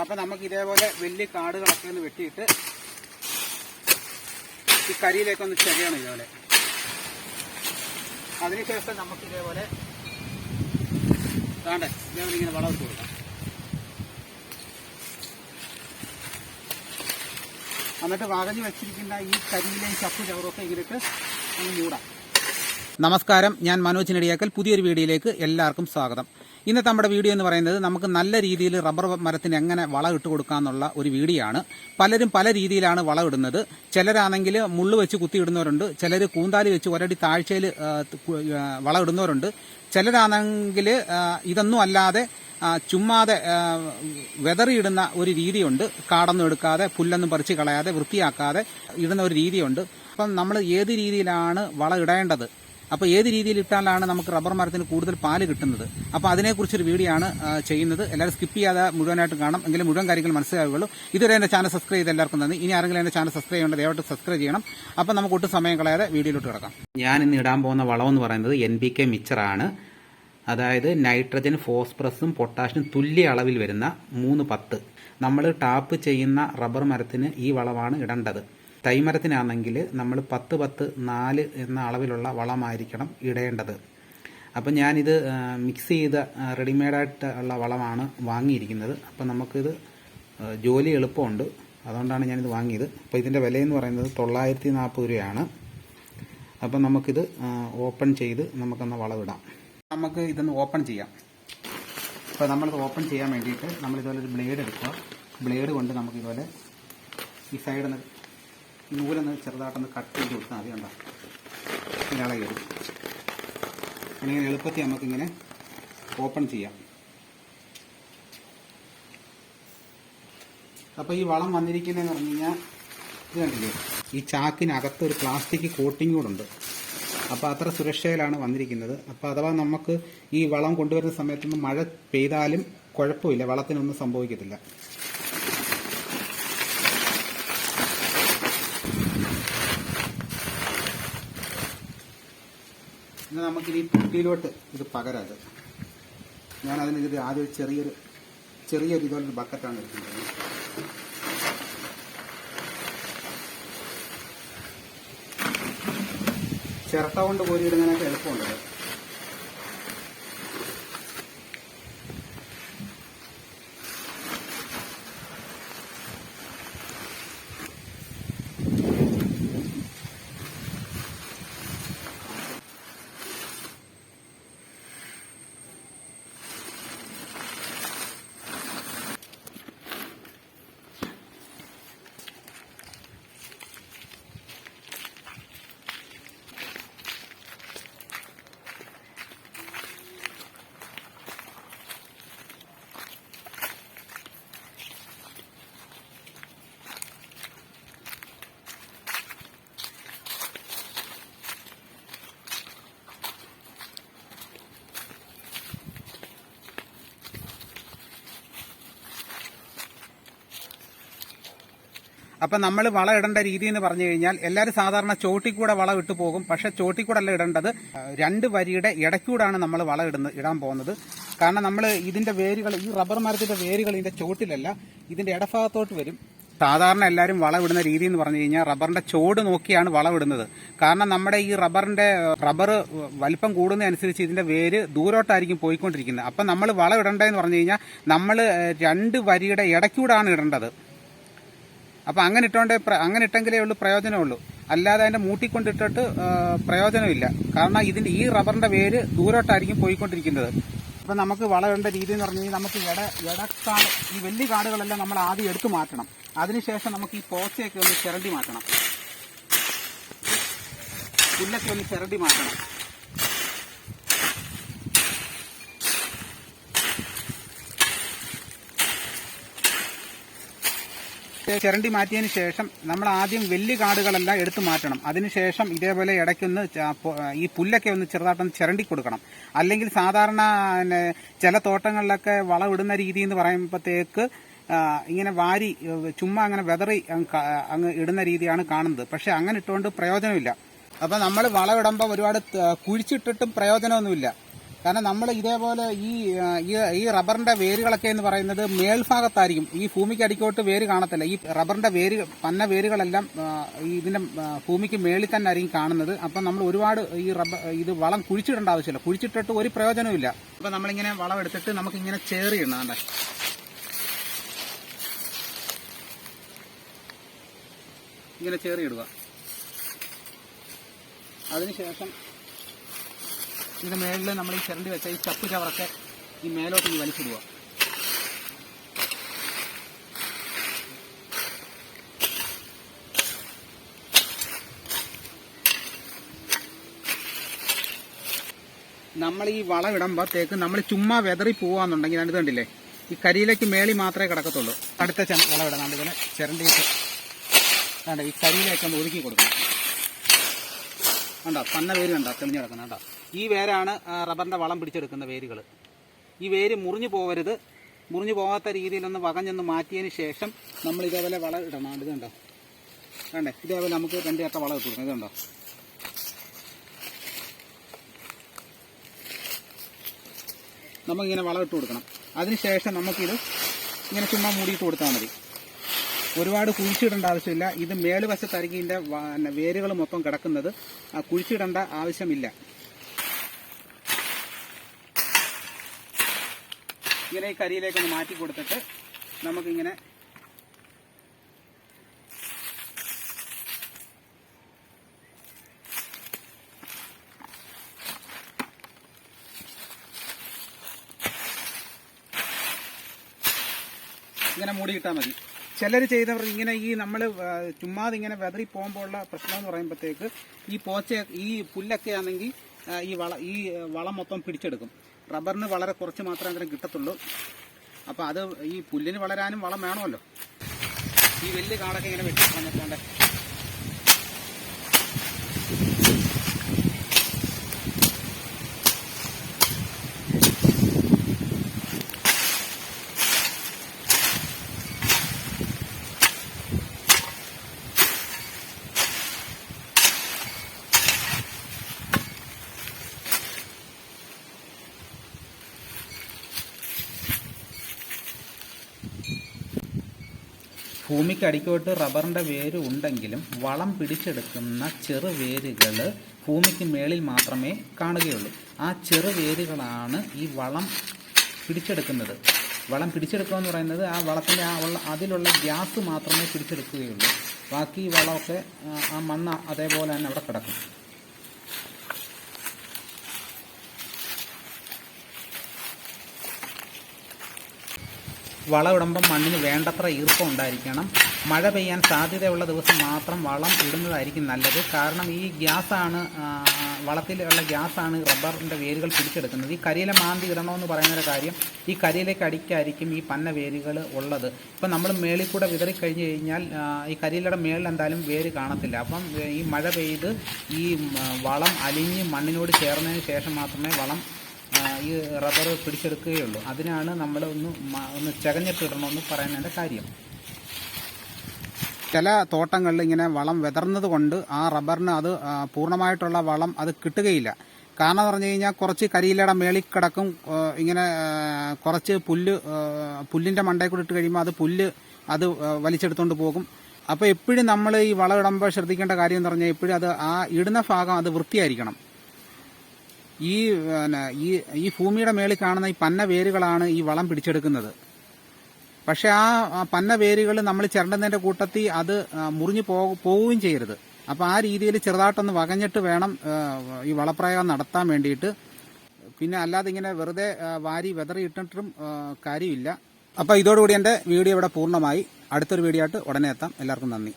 അപ്പൊ നമുക്ക് ഇതേപോലെ വലിയ കാടുകളൊക്കെ ഒന്ന് വെട്ടിയിട്ട് ഈ കരിയിലേക്ക് ഒന്ന് ചെറിയണം ഇതേപോലെ. അതിനുശേഷം നമുക്ക് ഇതേപോലെ വേണ്ട ഇതേപോലെ ഇങ്ങനെ വളം ഇട്ട് കൊടുക്കാം. എന്നിട്ട് വകഞ്ഞു വെച്ചിരിക്കുന്ന ഈ കരിയിലെയും ചപ്പു ചവറൊക്കെ ഇങ്ങനെ ഒന്ന് മൂടാം. നമസ്കാരം. ഞാൻ മനോജ് നെടിയാക്കൽ. പുതിയൊരു വീഡിയോയിലേക്ക് എല്ലാവർക്കും സ്വാഗതം. ഇന്നത്തെ നമ്മുടെ വീഡിയോ എന്ന് പറയുന്നത് നമുക്ക് നല്ല രീതിയിൽ റബ്ബർ മരത്തിന് എങ്ങനെ വളം ഇട്ട് കൊടുക്കാന്നുള്ള ഒരു വീഡിയോ ആണ് പലരും പല രീതിയിലാണ് വളം ഇടുന്നത്. ചിലരാണെങ്കിൽ മുള്ളു വെച്ച് കുത്തിയിടുന്നവരുണ്ട് ചിലർ കൂന്താലി വെച്ച് ഒരടി താഴ്ചയിൽ വളം ഇടുന്നവരുണ്ട്. ചിലരാണെങ്കിൽ ഇതൊന്നും അല്ലാതെ ചുമ്മാതെ വെതറിയിടുന്ന ഒരു രീതിയുണ്ട്. കാടൊന്നും എടുക്കാതെ പുല്ലൊന്നും പറിച്ച് കളയാതെ വൃത്തിയാക്കാതെ ഇടുന്ന ഒരു രീതിയുണ്ട്. അപ്പം നമ്മൾ ഏത് രീതിയിലാണ് വളം ഇടേണ്ടത്? അപ്പോൾ ഏത് രീതിയിൽ ഇട്ടാലാണ് നമുക്ക് റബ്ബർ മരത്തിന് കൂടുതൽ പാൽ കിട്ടുന്നത്? അപ്പോൾ അതിനെക്കുറിച്ചൊരു വീഡിയോ ആണ് ചെയ്യുന്നത്. എല്ലാവരും സ്കിപ്പ് ചെയ്യാതെ മുഴുവനായിട്ട് കാണാം എങ്കിലും മുഴുവൻ കാര്യങ്ങൾ മനസ്സിലാവുകയുള്ളൂ. ഇതുവരെ എന്റെ ചാനൽ സബ്സ്ക്രൈബ് ചെയ്ത് എല്ലാവർക്കും തന്നെ ഇനി ആരെങ്കിലും എന്റെ ചാനൽ സബ്സ്ക്രൈബ് ചെയ്യേണ്ടത് ദയവായിട്ട് സബ്സ്ക്രൈബ് ചെയ്യണം. അപ്പോൾ നമുക്ക് ഒട്ടും സമയം കളയാതെ വീഡിയോയിലോട്ട് കിടക്കാം. ഞാൻ ഇന്ന് ഇടാൻ പോകുന്ന വളം എന്ന് പറയുന്നത് എൻ ബി കെ മിച്ചറാണ് അതായത് നൈട്രജൻ ഫോസ്ഫറസും പൊട്ടാഷ്യം തുല്യ അളവിൽ വരുന്ന മൂന്ന് പത്ത്. നമ്മൾ ടാപ്പ് ചെയ്യുന്ന റബ്ബർ മരത്തിന് ഈ വളമാണ് ഇടേണ്ടത്. തൈമരത്തിനാണെങ്കിൽ നമ്മൾ പത്ത് പത്ത് നാല് എന്ന അളവിലുള്ള വളമായിരിക്കണം ഇടേണ്ടത്. അപ്പം ഞാനിത് മിക്സ് ചെയ്ത റെഡിമെയ്ഡായിട്ട് ഉള്ള വളമാണ് വാങ്ങിയിരിക്കുന്നത്. അപ്പം നമുക്കിത് ജോലി എളുപ്പമുണ്ട്. അതുകൊണ്ടാണ് ഞാനിത് വാങ്ങിയത്. അപ്പോൾ ഇതിന്റെ വിലയെന്ന് പറയുന്നത് തൊള്ളായിരത്തി നാൽപ്പത് രൂപയാണ്. അപ്പം നമുക്കിത് ഓപ്പൺ ചെയ്ത് നമുക്കൊന്ന് വളവിടാം. നമുക്ക് ഇതൊന്ന് ഓപ്പൺ ചെയ്യാം. അപ്പോൾ നമ്മളിത് ഓപ്പൺ ചെയ്യാൻ വേണ്ടിയിട്ട് നമ്മൾ ഇതുപോലെ ഒരു ബ്ലേഡ് എടുക്കുക. ബ്ലേഡ് കൊണ്ട് നമുക്കിതുപോലെ ഈ സൈഡിൽ ഈ നൂലൊന്ന് ചെറുതായിട്ടൊന്ന് കട്ട് ചെയ്ത് കൊടുത്താൽ മതി കണ്ടോ? ഇയാളെ അല്ലെങ്കിൽ എളുപ്പത്തിൽ നമുക്കിങ്ങനെ ഓപ്പൺ ചെയ്യാം. അപ്പോൾ ഈ വളം വന്നിരിക്കുന്നതെന്ന് പറഞ്ഞു കഴിഞ്ഞാൽ ഇത് കണ്ടില്ലേ? ഈ ചാക്കിനകത്ത് ഒരു പ്ലാസ്റ്റിക് കോട്ടിംഗ് കൂടെ ഉണ്ട്. അപ്പോൾ അത്ര സുരക്ഷയിലാണ് വന്നിരിക്കുന്നത്. അപ്പോൾ അഥവാ നമുക്ക് ഈ വളം കൊണ്ടുവരുന്ന സമയത്തൊന്നും മഴ പെയ്താലും കുഴപ്പമില്ല. വളത്തിനൊന്നും സംഭവിക്കത്തില്ല. ഇന്ന് നമുക്കിനി ഈ പെട്ടിയിലോട്ട് ഇത് പകരാത് ഞാൻ അതിന് ആദ്യം ഒരു ചെറിയൊരു ചെറിയൊരു ഇതുപോലൊരു ബക്കറ്റാണ് എടുക്കുന്നത് ചിരട്ട കൊണ്ട് കോരിയിടുന്നതിനൊക്കെ എളുപ്പമുണ്ട് അപ്പം നമ്മൾ വളം ഇടേണ്ട രീതി എന്ന് പറഞ്ഞു കഴിഞ്ഞാൽ എല്ലാവരും സാധാരണ ചോട്ടിക്കൂടെ വളം ഇട്ട് പോകും. പക്ഷെ ചോട്ടിക്കൂടെ അല്ല ഇടേണ്ടത്. രണ്ട് വരിയുടെ ഇടയ്ക്കൂടാണ് നമ്മൾ വളം ഇടുന്നത് ഇടാൻ പോകുന്നത്. കാരണം നമ്മൾ ഇതിന്റെ വേരുകൾ ഈ റബ്ബർ മരത്തിന്റെ വേരുകൾ ഇതിന്റെ ചോട്ടിലല്ല ഇതിന്റെ ഇടഭാഗത്തോട്ട് വരും. സാധാരണ എല്ലാവരും വളമിടുന്ന രീതി എന്ന് പറഞ്ഞു കഴിഞ്ഞാൽ റബ്ബറിന്റെ ചോട് നോക്കിയാണ് വളമിടുന്നത് കാരണം നമ്മുടെ ഈ റബ്ബറിന്റെ റബ്ബർ വലിപ്പം കൂടുന്നതനുസരിച്ച് ഇതിന്റെ വേര് ദൂരോട്ടായിരിക്കും പോയിക്കൊണ്ടിരിക്കുന്നത്. അപ്പം നമ്മൾ വളം ഇടേണ്ടതെന്ന് പറഞ്ഞു കഴിഞ്ഞാൽ നമ്മൾ രണ്ട് വരിയുടെ ഇടയ്ക്കൂടാണ് ഇടേണ്ടത്. അപ്പം അങ്ങനെ ഇട്ടോണ്ടേ അങ്ങനെ ഇട്ടെങ്കിലേ ഉള്ളൂ പ്രയോജനമുള്ളൂ. അല്ലാതെ അതിന്റെ മൂട്ടിക്കൊണ്ടിട്ടിട്ട് പ്രയോജനമില്ല. കാരണം ഇതിന്റെ ഈ റബ്ബറിന്റെ വേര് ദൂരോട്ടായിരിക്കും പോയിക്കൊണ്ടിരിക്കുന്നത്. അപ്പം നമുക്ക് വളരേണ്ട രീതി എന്ന് പറഞ്ഞു കഴിഞ്ഞാൽ നമുക്ക് ഇട ഇടക്കാട് ഈ വലിയ കാടുകളെല്ലാം നമ്മൾ ആദ്യം എടുത്തു മാറ്റണം. അതിനുശേഷം നമുക്ക് ഈ പോച്ചയൊക്കെ ഒന്ന് ചിരണ്ടി മാറ്റണം. പുല്ലൊക്കെ ഒന്ന് ചിരണ്ടി മാറ്റണം. ചിരണ്ടി മാറ്റിയതിന് ശേഷം നമ്മൾ ആദ്യം വലിയ കാടുകളെല്ലാം എടുത്തു മാറ്റണം. അതിനുശേഷം ഇതേപോലെ ഇടയ്ക്കൊന്ന് ഈ പുല്ലൊക്കെ ഒന്ന് ചെറുതായിട്ടൊന്ന് ചിരണ്ടി കൊടുക്കണം. അല്ലെങ്കിൽ സാധാരണ ചില തോട്ടങ്ങളിലൊക്കെ വളമിടുന്ന രീതി എന്ന് പറയുമ്പോഴത്തേക്ക് ഇങ്ങനെ വാരി ചുമ്മാ അങ്ങനെ വെതറി അങ്ങ് ഇടുന്ന രീതിയാണ് കാണുന്നത്. പക്ഷെ അങ്ങനെ ഇട്ടുകൊണ്ട് പ്രയോജനമില്ല. അപ്പൊ നമ്മൾ വളമിടുമ്പോൾ ഒരുപാട് കുഴിച്ചിട്ടിട്ടും പ്രയോജനമൊന്നുമില്ല. കാരണം നമ്മൾ ഇതേപോലെ ഈ ഈ- റബ്ബറിന്റെ വേരുകളൊക്കെ എന്ന് പറയുന്നത് മേൽഭാഗത്തായിരിക്കും. ഈ ഭൂമിക്ക് അടിക്കോട്ട് വേര് കാണത്തില്ല. ഈ റബ്ബറിന്റെ വേര് പന്ന വേരുകളെല്ലാം ഈ ഇതിന്റെ ഭൂമിക്ക് മേളിൽ തന്നെ ആയിരിക്കും കാണുന്നത്. അപ്പം നമ്മൾ ഒരുപാട് ഈ റബ്ബർ ഇത് വളം കുഴിച്ചിടേണ്ട ആവശ്യമില്ല. കുഴിച്ചിട്ടിട്ട് ഒരു പ്രയോജനവും ഇല്ല അപ്പം നമ്മളിങ്ങനെ വളം എടുത്തിട്ട് നമുക്ക് ഇങ്ങനെ ചേറിയിടണം ഇടണം ഇങ്ങനെ ചേറിയിടുക അതിനുശേഷം ഇതിന് മേളിൽ നമ്മൾ ഈ ചിരണ്ടി വെച്ച ഈ ചപ്പ് ചവറൊക്കെ ഈ മേലോട്ട് ഇനി വലിച്ചിടുക. നമ്മൾ ഈ വളമിടുമ്പോൾ തേക്ക് നമ്മൾ ചുമ്മാ വെതറി പോവാന്നുണ്ടെങ്കിൽ അത് കണ്ടില്ലേ? ഈ കരിയിലേക്ക് മേളി മാത്രമേ കിടക്കത്തുള്ളൂ. അടുത്ത ചെ- വളം ഇടാണ്ട് ഇതിനെ? ചിരണ്ടിയിട്ട് വേണ്ട ഈ കരിയിലേക്ക് ഒന്ന് ഒതുക്കി കൊടുക്കണം. വേണ്ട പന്ന വേര് കണ്ടോ? തെളിഞ്ഞു കിടക്കണം കണ്ടോ? ഈ വേരാണ് റബ്ബറിന്റെ വളം പിടിച്ചെടുക്കുന്ന വേരുകൾ ഈ വേര് മുറിഞ്ഞു പോകരുത് മുറിഞ്ഞു പോകാത്ത രീതിയിലൊന്ന് വകഞ്ഞൊന്ന് മാറ്റിയതിന് ശേഷം നമ്മൾ ഇതേപോലെ വളം ഇടണം. ഇത് കണ്ടോ? വേണ്ടേ ഇതേപോലെ നമുക്ക് രണ്ട് ചേട്ട വളം ഇട്ട് കൊടുക്കണം ഇത് കണ്ടോ നമുക്കിങ്ങനെ വളം ഇട്ട് കൊടുക്കണം. അതിനുശേഷം നമുക്കിത് ഇങ്ങനെ ചുമ്മാ മൂടിയിട്ട് കൊടുത്താൽ മതി. ഒരുപാട് കുഴിച്ചിടേണ്ട ആവശ്യമില്ല. ഇത് മേലുവശത്തായിരിക്കും ഇതിന്റെ വേരുകൾ മൊത്തം കിടക്കുന്നത് കുഴിച്ചിടേണ്ട ആവശ്യമില്ല. ഇങ്ങനെ ഈ കരിയിലേക്കൊന്ന് മാറ്റി കൊടുത്തിട്ട് നമുക്കിങ്ങനെ ഇങ്ങനെ മൂടിയിട്ടാൽ മതി. ചിലർ ചെയ്തവർ ഇങ്ങനെ ഈ നമ്മൾ ചുമ്മാതെ ഇങ്ങനെ വെതറി പോകുമ്പോഴുള്ള പ്രശ്നം എന്ന് പറയുമ്പോഴത്തേക്ക് ഈ പോച്ച ഈ പുല്ലൊക്കെ ആണെങ്കിൽ ഈ വള ഈ വളം മൊത്തം പിടിച്ചെടുക്കും. റബ്ബറിന് വളരെ കുറച്ച് മാത്രമേ അതിന് കിട്ടത്തുള്ളൂ. അപ്പോൾ അത് ഈ പുല്ലിന് വളരാനും വളം വേണമല്ലോ. ഈ വലിയ കാടൊക്കെ ഇങ്ങനെ വെട്ടി കളഞ്ഞിട്ടുണ്ട്. ഭൂമിക്ക് അടിക്കോട്ട് റബ്ബറിന്റെ വേര് ഉണ്ടെങ്കിലും വളം പിടിച്ചെടുക്കുന്ന ചെറുവേരുകൾ ഭൂമിക്ക് മേളിൽ മാത്രമേ കാണുകയുള്ളൂ. ആ ചെറുവേരുകളാണ് ഈ വളം പിടിച്ചെടുക്കുന്നത്. വളം പിടിച്ചെടുക്കുക എന്ന് പറയുന്നത് ആ വളത്തിന്റെ ആ ഉള്ള അതിലുള്ള ഗ്യാസ് മാത്രമേ പിടിച്ചെടുക്കുകയുള്ളൂ. ബാക്കി വളമൊക്കെ ആ, മണ്ണ മണ്ണ് അതേപോലെ തന്നെ അവിടെ കിടക്കും. വളം ഇടുമ്പം മണ്ണിന് വേണ്ടത്ര ഈർപ്പം ഉണ്ടായിരിക്കണം. മഴ പെയ്യാൻ സാധ്യതയുള്ള ദിവസം മാത്രം വളം ഇടുന്നതായിരിക്കും നല്ലത്. കാരണം ഈ ഗ്യാസാണ് വളത്തിലുള്ള ഗ്യാസാണ് റബ്ബറിന്റെ വേരുകൾ പിടിച്ചെടുക്കുന്നത്. ഈ കരിയില മാന്തി ഇടണമെന്ന് പറയുന്നൊരു കാര്യം ഈ കരിയിലേക്ക് അടിക്കായിരിക്കും ഈ പന്ന വേരുകൾ ഉള്ളത്. ഇപ്പം നമ്മൾ മേളിൽ കൂടെ വിതറി കഴിഞ്ഞ് കഴിഞ്ഞാൽ ഈ കരിയിലയുടെ മേളിൽ എന്തായാലും വേര് കാണത്തില്ല. അപ്പം ഈ മഴ പെയ്ത് ഈ വളം അലിഞ്ഞ് മണ്ണിനോട് ചേർന്നതിന് ശേഷം മാത്രമേ വളം ഈ റബ്ബർ പിടിച്ചെടുക്കുകയുള്ളൂ. അതിനാണ് നമ്മൾ ഒന്ന് ഒന്ന് ചകഞ്ഞിട്ടിടണമെന്ന് പറയുന്നതിന്റെ കാര്യം. ചില തോട്ടങ്ങളിൽ ഇങ്ങനെ വളം വിതർന്നത് കൊണ്ട് ആ റബ്ബറിന് അത് പൂർണമായിട്ടുള്ള വളം അത് കിട്ടുകയില്ല. കാരണം പറഞ്ഞു കഴിഞ്ഞാൽ കുറച്ച് കരിയിലയുടെ മേളിൽ കിടക്കും ഇങ്ങനെ കുറച്ച് പുല്ല് പുല്ലിന്റെ മണ്ടയിൽ കൂടി ഇട്ട് കഴിയുമ്പോൾ അത് പുല്ല് അത് വലിച്ചെടുത്തുകൊണ്ട് പോകും. അപ്പോൾ എപ്പോഴും നമ്മൾ ഈ വളം ഇടുമ്പോൾ ശ്രദ്ധിക്കേണ്ട കാര്യം എന്ന് പറഞ്ഞാൽ എപ്പോഴും അത് ആ ഇടുന്ന ഭാഗം അത് വൃത്തിയായിരിക്കണം. ഈ ഈ ഈ ഭൂമിയുടെ മേളിൽ കാണുന്ന ഈ പന്ന വേരുകളാണ് ഈ വളം പിടിച്ചെടുക്കുന്നത്. പക്ഷെ ആ പന്ന വേരുകൾ നമ്മൾ ചിരണ്ടുന്നതിന്റെ കൂട്ടത്തിൽ അത് മുറിഞ്ഞു പോവുകയും ചെയ്യരുത്. അപ്പോൾ ആ രീതിയിൽ ചെറുതായിട്ടൊന്ന് വകഞ്ഞിട്ട് വേണം ഈ വളപ്രയോഗം നടത്താൻ വേണ്ടിയിട്ട്. പിന്നെ അല്ലാതെ ഇങ്ങനെ വെറുതെ വാരി വെതറിയിട്ടിട്ടും കാര്യമില്ല. അപ്പോൾ ഇതോടുകൂടി എന്റെ വീഡിയോ ഇവിടെ പൂർണമായി. അടുത്തൊരു വീഡിയോ ആയിട്ട് ഉടനെ എത്താം. എല്ലാവർക്കും നന്ദി.